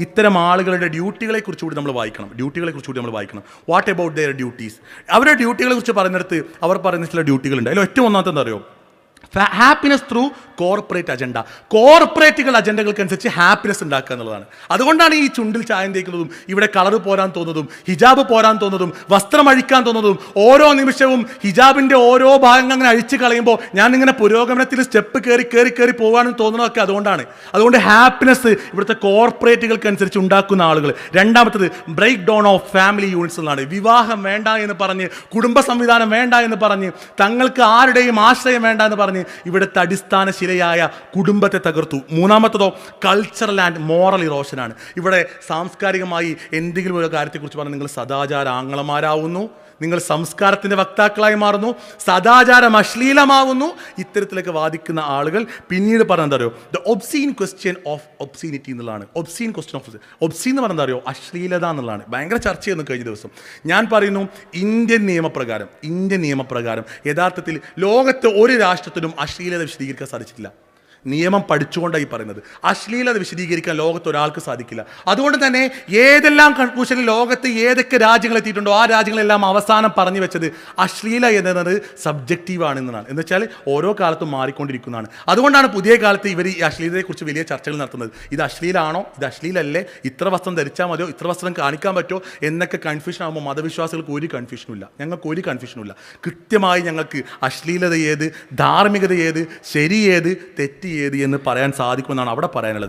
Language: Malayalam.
ഇത്തരം ആളുകളുടെ ഡ്യൂട്ടികളെ കുറിച്ച് കൂടി നമ്മൾ വായിക്കണം. ഡ്യൂട്ടികളെ കുറിച്ച് കൂടി നമ്മൾ വായിക്കണം. വാട്ട് അബൌട്ട് ദെയർ ഡ്യൂട്ടീസ് അവരുടെ ഡ്യൂട്ടികളെ കുറിച്ച് പറയുന്നിടത്ത് അവർ പറയുന്ന ചില ഡ്യൂട്ടികളുണ്ട്. അതിൽ ഏറ്റവും ഒന്നാമത്തെ എന്താ അറിയോ? ഹാപ്പിനെസ് ത്രൂ കോർപ്പറേറ്റ് അജണ്ട കോർപ്പറേറ്റുകൾ അജണ്ടകൾക്കനുസരിച്ച് ഹാപ്പിനെസ് ഉണ്ടാക്കുക എന്നുള്ളതാണ്. അതുകൊണ്ടാണ് ഈ ചുണ്ടിൽ ചായം തേക്കുന്നതും ഇവിടെ കളർ പോരാൻ തോന്നുന്നതും ഹിജാബ് പോരാൻ തോന്നുന്നതും വസ്ത്രം അഴിക്കാൻ തോന്നുന്നതും ഓരോ നിമിഷവും ഹിജാബിന്റെ ഓരോ ഭാഗങ്ങൾ അങ്ങനെ അഴിച്ച് കളയുമ്പോൾ ഞാൻ ഇങ്ങനെ പുരോഗമനത്തിൽ സ്റ്റെപ്പ് കയറി കയറി കയറി പോകാനും തോന്നുന്നതൊക്കെ അതുകൊണ്ടാണ്. അതുകൊണ്ട് ഹാപ്പിനെസ് ഇവിടുത്തെ കോർപ്പറേറ്റുകൾക്ക് അനുസരിച്ച് ഉണ്ടാക്കുന്ന ആളുകൾ. രണ്ടാമത്തത് break down of family units എന്നാണ് വിവാഹം വേണ്ട എന്ന് പറഞ്ഞ് കുടുംബ സംവിധാനം വേണ്ട എന്ന് പറഞ്ഞ് തങ്ങൾക്ക് ആരുടെയും ആശ്രയം വേണ്ട എന്ന് പറഞ്ഞ് ഇവിടുത്തെ അടിസ്ഥാന ശിലയായ കുടുംബത്തെ തകർത്തു. മൂന്നാമത്തതോ കൾച്ചറൽ ആൻഡ് മോറൽ ഇറോഷനാണ് ഇവിടെ സാംസ്കാരികമായി എന്തെങ്കിലും ഒരു കാര്യത്തെക്കുറിച്ച് പറഞ്ഞാൽ നിങ്ങൾ സദാചാര ആംഗ്ലമാരാവുന്നു നിങ്ങൾ സംസ്കാരത്തിന്റെ വക്താക്കളായി മാറുന്നു. സദാചാരം അശ്ലീലമാവുന്നു. ഇത്തരത്തിലൊക്കെ വാദിക്കുന്ന ആളുകൾ പിന്നീട് പറഞ്ഞ എന്താ അറിയോ? The obscene question of obscenity എന്നുള്ളതാണ്. ഒബ്സീൻ ക്വസ്റ്റ്യൻ ഓഫ് ഒബ്സീൻ എന്ന് പറഞ്ഞാൽ അറിയോ? അശ്ലീലത എന്നുള്ളതാണ്. ഭയങ്കര ചർച്ച ചെയ്യുന്നു കഴിഞ്ഞ ദിവസം. ഞാൻ പറയുന്നു ഇന്ത്യൻ നിയമപ്രകാരം ഇന്ത്യൻ നിയമപ്രകാരം യഥാർത്ഥത്തിൽ ലോകത്തെ ഒരു രാഷ്ട്രത്തിനും അശ്ലീലത വിശദീകരിക്കാൻ സാധിച്ചിട്ടില്ല. നിയമം പഠിച്ചുകൊണ്ടായി പറയുന്നത്. അശ്ലീലത വിശദീകരിക്കാൻ ലോകത്ത് ഒരാൾക്ക് സാധിക്കില്ല. അതുകൊണ്ട് തന്നെ ഏതെല്ലാം കൺക്ലൂഷനിൽ ലോകത്ത് ഏതൊക്കെ രാജ്യങ്ങൾ എത്തിയിട്ടുണ്ടോ ആ രാജ്യങ്ങളെല്ലാം അവസാനം പറഞ്ഞു വെച്ചത് അശ്ലീല എന്നത് സബ്ജക്റ്റീവ് ആണ് എന്നതാണ് എന്ന് വെച്ചാൽ ഓരോ കാലത്തും മാറിക്കൊണ്ടിരിക്കുന്നതാണ്. അതുകൊണ്ടാണ് പുതിയ കാലത്ത് ഇവർ ഈ അശ്ലീലതയെക്കുറിച്ച് വലിയ ചർച്ചകൾ നടത്തുന്നത്. ഇത് അശ്ലീലാണോ? ഇത് അശ്ലീലല്ലേ? ഇത്ര വസ്ത്രം ധരിച്ചാൽ മതിയോ? ഇത്ര വസ്ത്രം കാണിക്കാൻ പറ്റുമോ? എന്നൊക്കെ കൺഫ്യൂഷൻ ആകുമ്പോൾ മതവിശ്വാസികൾക്ക് ഒരു കൺഫ്യൂഷനും ഇല്ല. ഞങ്ങൾക്ക് ഒരു കൺഫ്യൂഷനും ഇല്ല. കൃത്യമായി ഞങ്ങൾക്ക് അശ്ലീലത ഏത് ധാർമ്മികത ഏത് ശരി ഏത് തെറ്റ് ഏത് എന്ന് പറയാൻ സാധിക്കുമെന്നാണ് അവിടെ പറയാനുള്ളത്.